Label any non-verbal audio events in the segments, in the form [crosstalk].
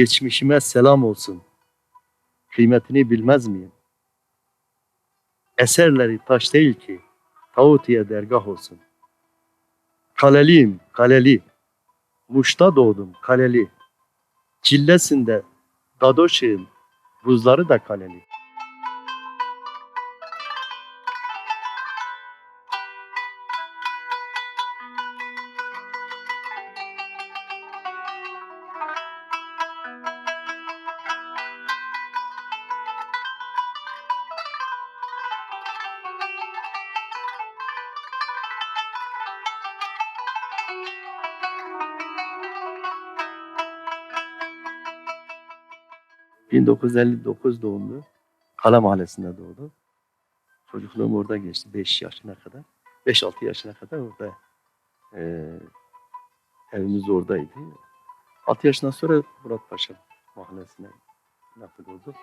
Geçmişime selam olsun. Kıymetini bilmez miyim? Eserleri taş değil ki, tağutiye dergah olsun. Kaleliyim, kaleli. Muş'ta doğdum, kaleli. Çillesinde dadoşığın, buzları da kaleli. ...1959 doğumlu. Kala Mahallesi'nde doğdu. Çocukluğum orada geçti 5 yaşına kadar. 5-6 yaşına kadar orada eee evimiz oradaydı. 6 yaşından sonra Murat Paşa Mahallesi'ne nakil oldu.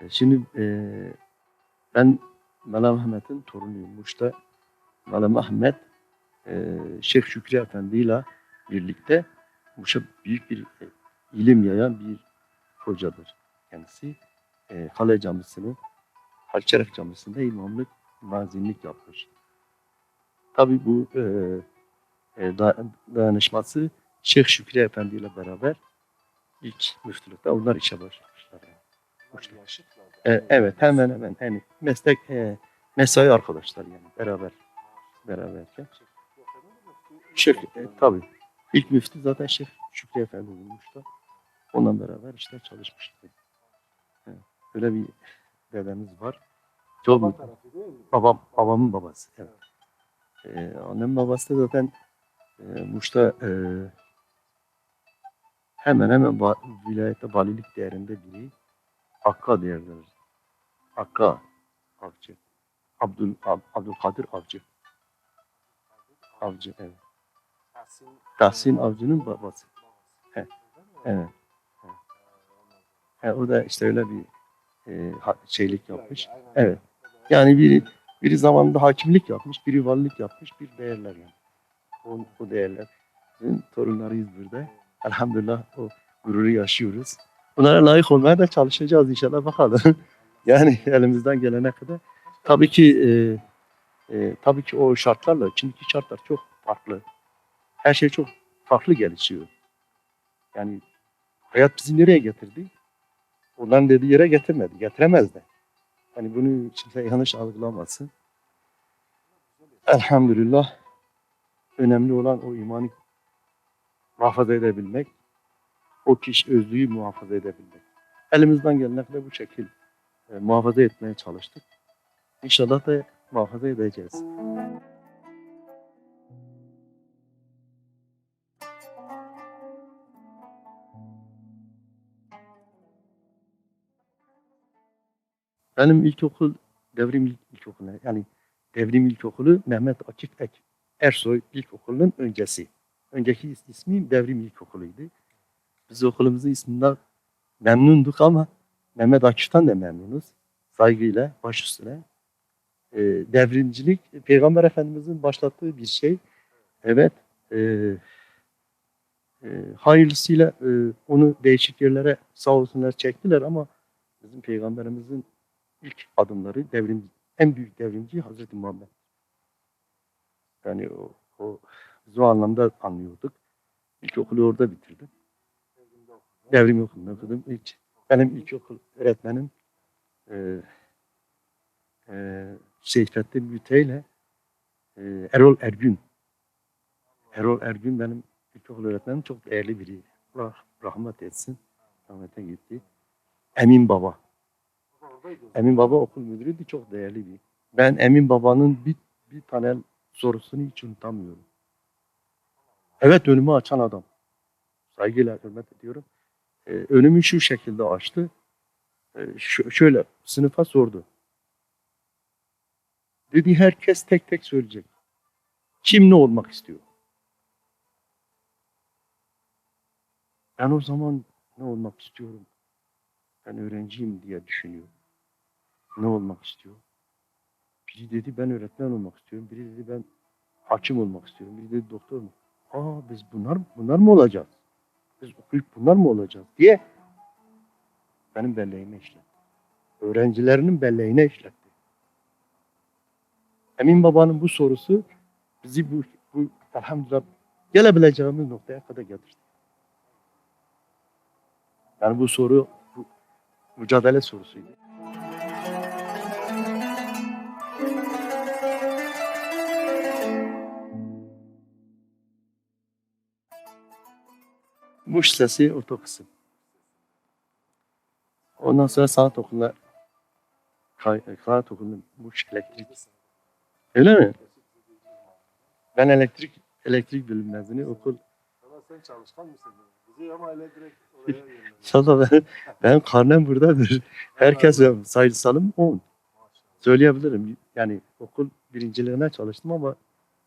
E, Şimdi eee, ben Melam Ahmet'in torunuyum. Muş'ta Melam Ahmet Şeyh Şükrü Efendi ile birlikte Muş'a büyük bir e, ilim yayan bir hocadır kendisi. Kale Camisi'ni, Halçerek Camisi'nde imamlık, mazinlik yapmış. Tabii bu e, e, da- dayanışması Şeyh Şükrü Efendi ile beraber ilk müftülükte onlar işe başlamışlar. Yani. E, evet hemen hemen hani meslek e, mesai arkadaşlar yani beraber beraberken. Şeyh e, tabii ilk müftü zaten Şeyh Şükrü Efendi olmuştu. Onunla beraber işte çalışmıştık. Evet, Öyle bir dedemiz var. Çok mutlu. Babam, babamın babası. Evet. Ee, annem babası da zaten e, Muş'ta e, hemen hemen ba- vilayette valilik değerinde biri. Akka değerler. Akka Avcı. Abdül, Ab, Abdülkadir Avcı. Avcı evet. Tahsin Avcı'nın babası. Evet. Evet. Yani o da işte öyle bir e, şeylik yapmış. Evet. Yani biri biri zamanında hakimlik yapmış, biri valilik yapmış, bir değerler yani. O, o değerler. Torunlarıyız burada. Elhamdülillah o gururu yaşıyoruz. Bunlara layık olmaya da çalışacağız inşallah bakalım. [laughs] yani elimizden gelene kadar. Tabii ki e, e, tabii ki o şartlarla, şimdiki şartlar çok farklı. Her şey çok farklı gelişiyor. Yani hayat bizi nereye getirdi? Onların dediği yere getirmedi. Getiremez de. Hani bunu kimse yanlış algılamasın. Elhamdülillah önemli olan o imanı muhafaza edebilmek. O kişi özlüğü muhafaza edebilmek. Elimizden gelene kadar bu şekil e, muhafaza etmeye çalıştık. İnşallah da muhafaza edeceğiz. Benim ilkokul devrim ilk, ilkokulu yani devrim ilkokulu Mehmet Akif Ek Ersoy İlkokulu'nun öncesi. Önceki is- ismi devrim ilkokuluydu. Biz okulumuzun isminden memnunduk ama Mehmet Akif'ten de memnunuz. Saygıyla, baş üstüne. Ee, devrimcilik Peygamber Efendimizin başlattığı bir şey. Evet. E, e, hayırlısıyla e, onu değişik yerlere sağ olsunlar çektiler ama bizim Peygamberimizin ilk adımları devrim en büyük devrimci Hazreti Muhammed. Yani o, o biz o anlamda anlıyorduk. İlkokulu orada bitirdim. Devrim okulunda okudum. İlk, benim ilkokul öğretmenim e, e, Seyfettin Büte ile e, Erol Ergün. Erol Ergün benim ilkokul öğretmenim çok değerli biri. Allah rahmet etsin. Rahmete gitti. Emin Baba. Emin Baba okul müdürüydü. Çok değerli bir. Ben Emin Baba'nın bir, bir tane sorusunu hiç unutamıyorum. Evet önümü açan adam. Saygıyla hürmet ediyorum. Ee, önümü şu şekilde açtı. Ee, şö- şöyle sınıfa sordu. Dedi herkes tek tek söyleyecek. Kim ne olmak istiyor? Ben o zaman ne olmak istiyorum? Ben öğrenciyim diye düşünüyorum. Ne olmak istiyor? Biri dedi ben öğretmen olmak istiyorum. Biri dedi ben hakim olmak istiyorum. Biri dedi doktor mu? Aa biz bunlar bunlar mı olacağız? Biz okuyup bunlar mı olacağız diye benim belleğime işletti. Öğrencilerinin belleğine işletti. Emin Baba'nın bu sorusu bizi bu, bu elhamdülillah gelebileceğimiz noktaya kadar getirdi. Yani bu soru bu mücadele sorusuydu. Muş sesi orta kısım. Ondan sonra sanat okuluna kay, sanat okulunda Muş elektrik. Öyle mi? Ben elektrik elektrik bölüm mezunu okul. Ama sen çalışkan mısın? Bizi ama direkt oraya. İnşallah ben, benim karnem buradadır. Herkes sayısalım 10. Söyleyebilirim. Yani okul birinciliğine çalıştım ama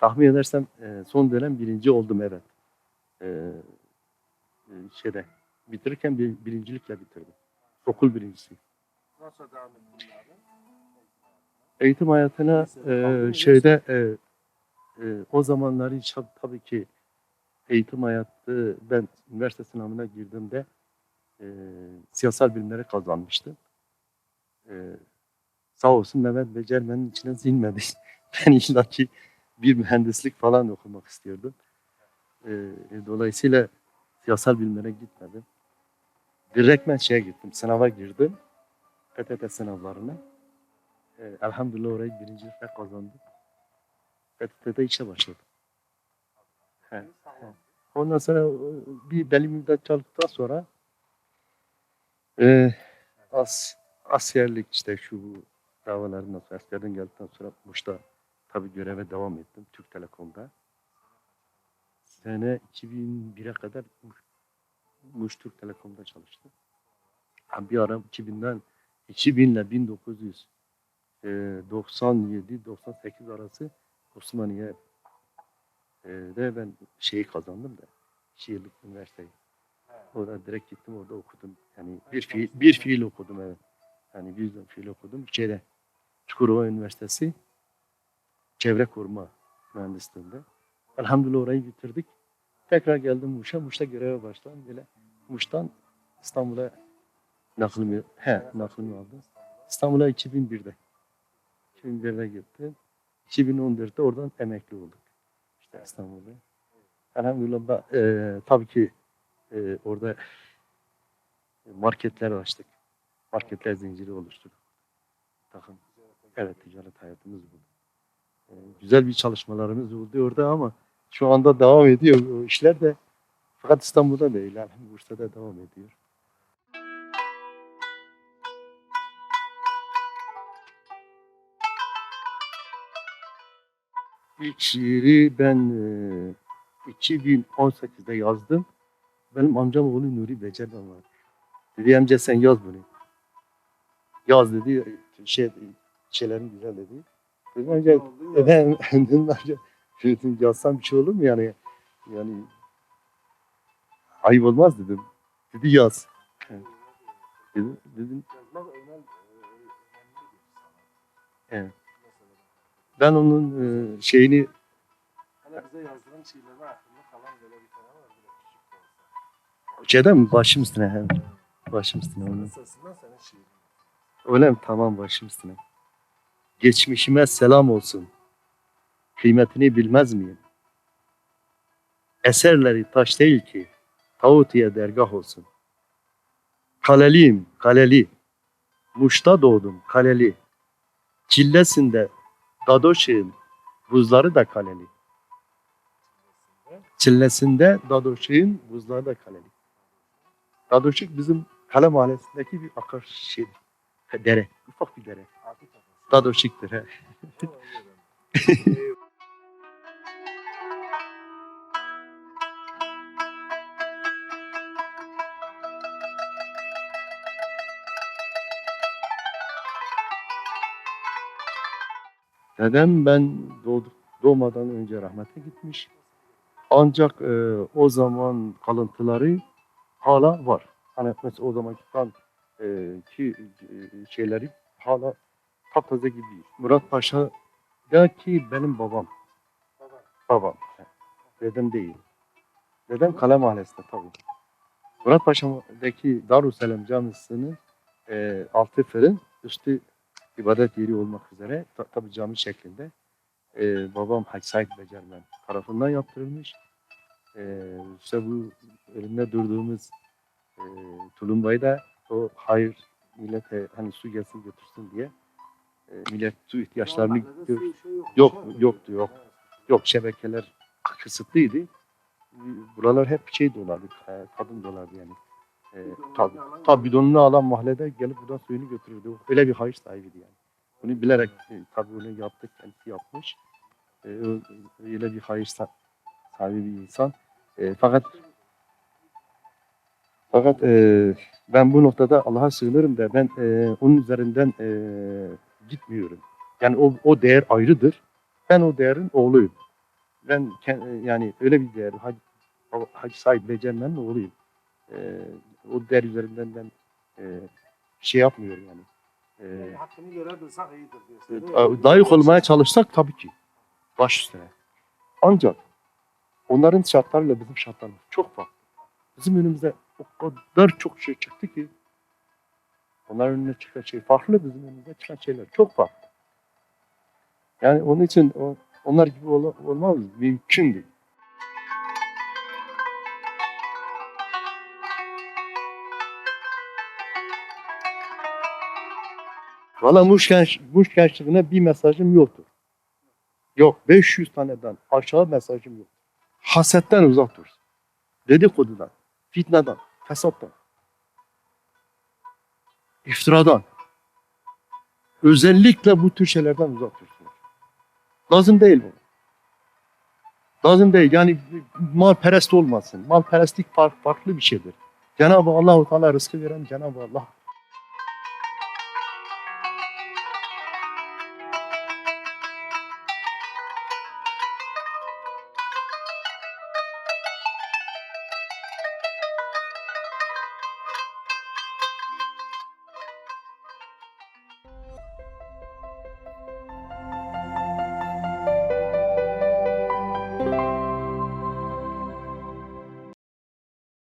tahmin edersem e, son dönem birinci oldum evet. E, e, şeyde bitirirken bir, birincilikle bitirdim. Okul birincisi. Nasıl devam ettin abi? Eğitim hayatına e, şeyde e, e, o zamanları hiç- tabii ki eğitim hayatı ben üniversite sınavına girdiğimde e, siyasal bilimleri kazanmıştım. E, sağ olsun Mehmet Becermen'in içine zinmedi. [laughs] ben illaki bir mühendislik falan okumak istiyordum. E, dolayısıyla siyasal bilimlere gitmedim. Direktmen şeye gittim, sınava girdim. PTT sınavlarına. E, elhamdülillah orayı birincilikle kazandım. PTT'de işe başladım. He. Ondan sonra e, bir belli müddet çalıştıktan sonra e, as, askerlik işte şu bu davalarından sonra askerden geldikten sonra Muş'ta tabii göreve devam ettim Türk Telekom'da. Sene 2001'e kadar Muş, Türk Telekom'da çalıştım. Bir ara 2000'den 2000 ile 1900 e, 97-98 arası Osmaniye e, ben şeyi kazandım da şiirlik üniversiteyi. Orada direkt gittim orada okudum. Yani bir fiil, bir fiil okudum evet. Yani bir fiil okudum. Şeyde Çukurova Üniversitesi çevre koruma mühendisliğinde. Elhamdülillah orayı bitirdik. Tekrar geldim Muş'a. Muş'ta göreve başladım. Böyle Muş'tan İstanbul'a naklımı, he, naklımı aldım. İstanbul'a 2001'de. 2001'de gittim. 2014'te oradan emekli olduk. İşte İstanbul'da. Elhamdülillah da, e, tabii ki e, orada marketler açtık. Marketler zinciri oluşturduk. Takım. Evet ticaret hayatımız bu. E, güzel bir çalışmalarımız oldu orada ama şu anda devam ediyor o işler de. Fakat İstanbul'da değil. Yani Bursa'da devam ediyor. İlk şiiri ben e, 2018'de yazdım. Benim amcam oğlu Nuri Becermen var. Dedi amca sen yaz bunu. Yaz dedi. Şey, şeylerin güzel dedi. Dedim ya. ben dedim amca dedim, yazsam bir şey olur mu yani? Yani ayıp olmaz dedim. Dedi yaz. Evet. Dedim, dedim. Evet. Ben onun e, şeyini Hele bize yazdığın şiirlerine aklımda kalan böyle bir tane var. Böyle küçük de olsa. şeyden mi başım üstüne başım üstüne Senin onu. sesinden senin şiirin. Öyle mi? Tamam başım üstüne. Geçmişime selam olsun. Kıymetini bilmez miyim? Eserleri taş değil ki, tağutiye dergah olsun. Kaleliyim, kaleli. Muş'ta doğdum, kaleli. Çillesinde Dadoşehir'in buzları da kaleli. Çillesinde Dadoşehir'in buzları da kaleli. Dadoşehir bizim Kale Mahallesi'ndeki bir akar şey, dere, ufak bir dere. He. Tamam, iyi ben. Dedem ben doğduk, doğmadan önce rahmete gitmiş. Ancak e, o zaman kalıntıları hala var. Hani mesela o zamanki kan e, ki e, şeyleri hala taptaze gibi. Murat Paşa da ki benim babam. Baba. Babam. Dedem değil. Dedem Kale Mahallesi'nde tabii. Murat Paşa'daki Darüsselam Camisi'nin e, altı fırın, üstü ibadet yeri olmak üzere ta, tabii cami şeklinde. E, babam Hacı Said Becermen tarafından yaptırılmış. E, işte bu önünde durduğumuz e, tulumbayı da o hayır millete hani su gelsin götürsün diye millet su ihtiyaçlarını gör- şey yok, yoktu, yok. Yok şebekeler kısıtlıydı. Buralar hep şey dolardı, e, kadın dolardı yani. E, alan tabii bidonunu alan mahallede gelip buradan suyunu götürürdü. Öyle bir hayır sahibiydi yani. Bunu bilerek e, tabii öyle yaptı, kendisi yapmış. E, öyle bir hayır sa- sahibi bir insan. E, fakat fakat e, ben bu noktada Allah'a sığınırım da ben e, onun üzerinden e, gitmiyorum. Yani o, o değer ayrıdır. Ben o değerin oğluyum. Ben yani öyle bir değer. Hacı, Hacı Said Becermen'in oğluyum. Ee, o değer üzerinden ben e, şey yapmıyorum yani. Yani Ee, hakkını görebilsek iyidir diyorsun. e, layık olmaya çalışsak tabii ki. Baş üstüne. Ancak onların şartlarıyla bizim şartlarımız çok farklı. Bizim önümüzde o kadar çok şey çıktı ki onların önüne çıkan şey farklı, bizim önümüze çıkan şeyler çok farklı. Yani onun için o, onlar gibi ol, olmaz mümkün değil. Valla Muş, genç, Muş gençliğine bir mesajım yoktur. Yok 500 taneden aşağı mesajım yok. Hasetten uzak dur. Dedikodudan, fitneden, fesattan, iftiradan. Özellikle bu tür şeylerden uzak dursunlar. Lazım değil bu. Lazım değil. Yani malperest olmasın. Malperestlik far- farklı bir şeydir. Cenab-ı Allah-u Teala rızkı veren Cenab-ı Allah